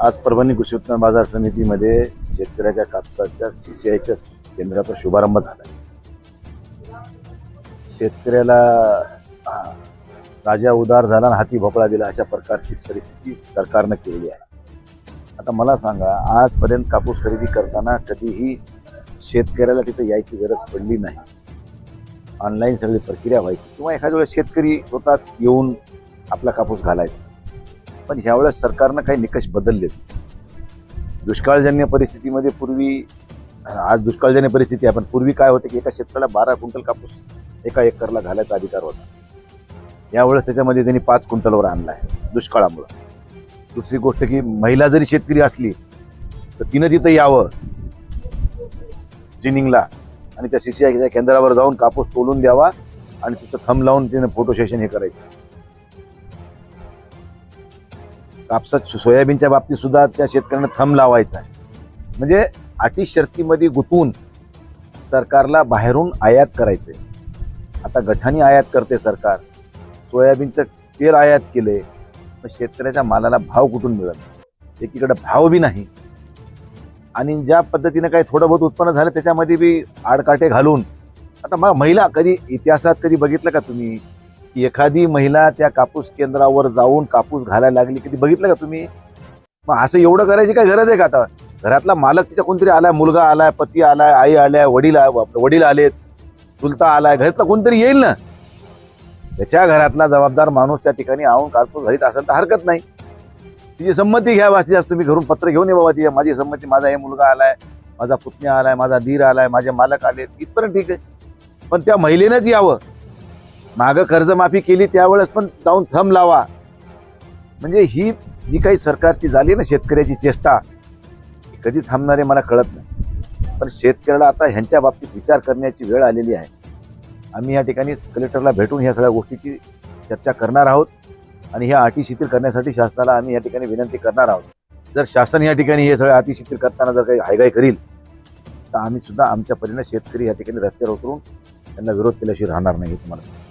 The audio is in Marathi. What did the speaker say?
आज परभणी कृषी उत्पन्न बाजार समितीमध्ये शेतकऱ्याच्या कापसाच्या सीसीआयच्या केंद्राचा शुभारंभ झाला. शेतकऱ्याला राजा उदार झाला आणि हाती भोपळा दिला अशा प्रकारची परिस्थिती सरकारनं केलेली आहे. आता मला सांगा आजपर्यंत कापूस खरेदी करताना कधीही शेतकऱ्याला तिथे यायची गरज पडली नाही. ऑनलाईन सगळी प्रक्रिया व्हायची. किंवा एखाद्या वेळेस शेतकरी स्वतःच येऊन आपला कापूस घालायचा. पण ह्यावेळेस सरकारनं काही निकष बदललेत. दुष्काळजन्य परिस्थितीमध्ये पूर्वी आज दुष्काळजन्य परिस्थिती आहे पण पूर्वी काय होतं की एका शेतकऱ्याला बारा क्विंटल कापूस एका एकरला घालायचा अधिकार होता. यावेळेस त्याच्यामध्ये त्यांनी पाच क्विंटलवर आणला आहे दुष्काळामुळं. दुसरी गोष्ट की महिला जरी शेतकरी असली तर तिनं तिथं यावं जिनिंगला. आणि त्या सीसीआयच्या केंद्रावर जाऊन कापूस तोलून द्यावा आणि तिथं थंब लावून तिनं फोटो सेशन हे करायचं. कापसात सोयाबीनच्या बाबतीत सुद्धा त्या शेतकऱ्यांना थंब लावायचा आहे. म्हणजे अटी शर्तीमध्ये गुंतवून सरकारला बाहेरून आयात करायचे आता गठाने आयात करते सरकार. सोयाबीनचं तेल आयात केले पण शेतकऱ्याच्या मालाला भाव कुठून मिळत एकीकडे भाव बी नाही. आणि ज्या पद्धतीनं काही थोडं बहुत उत्पन्न झालं त्याच्यामध्ये बी आडकाटे घालून. आता मग महिला कधी इतिहासात कधी बघितलं का तुम्ही? एखादी महिला त्या कापूस केंद्रावर जाऊन कापूस घालायला लागली कधी बघितलं का तुम्ही? मग असं एवढं करायची काय गरज आहे का आता? घरातला मालक तिच्या कोणतरी आलाय मुलगा आलाय पती आलाय आई आलाय वडील आ- वडील आलेत चुलता आलाय घरातला कोणतरी येईल ना? त्याच्या घरातला जबाबदार माणूस त्या ठिकाणी आऊन कापूस घरीत असेल तर हरकत नाही. तिची संमती घ्या जास्त तुम्ही घरून पत्र घेऊन ये बाबा तिच्या माझी संमती माझा हे मुलगा आलाय माझा पुतण्या आलाय माझा धीर आलाय माझे मालक आलेत इथपर्यंत ठीक आहे. पण त्या महिलेनंच यावं. मागं कर्जमाफी केली त्यावेळेस पण जाऊन थंब लावा. म्हणजे ही जी काही सरकारची झाली ना शेतकऱ्याची चेष्टा कधी थांबणारे मला कळत नाही. पण शेतकऱ्याला आता ह्यांच्या बाबतीत विचार करण्याची वेळ आलेली आहे. आम्ही या ठिकाणी कलेक्टरला भेटून ह्या सगळ्या गोष्टीची चर्चा करणार आहोत आणि ह्या अटी शिथिल करण्यासाठी शासनाला आम्ही या ठिकाणी विनंती करणार आहोत. जर शासन या ठिकाणी हे सगळं अटी शिथिल करताना जर काही हायगाय करील तर आम्ही सुद्धा आमच्या परीने शेतकरी या ठिकाणी रस्त्यावर उतरून त्यांना विरोध केल्याशिवाय राहणार नाही तुम्हाला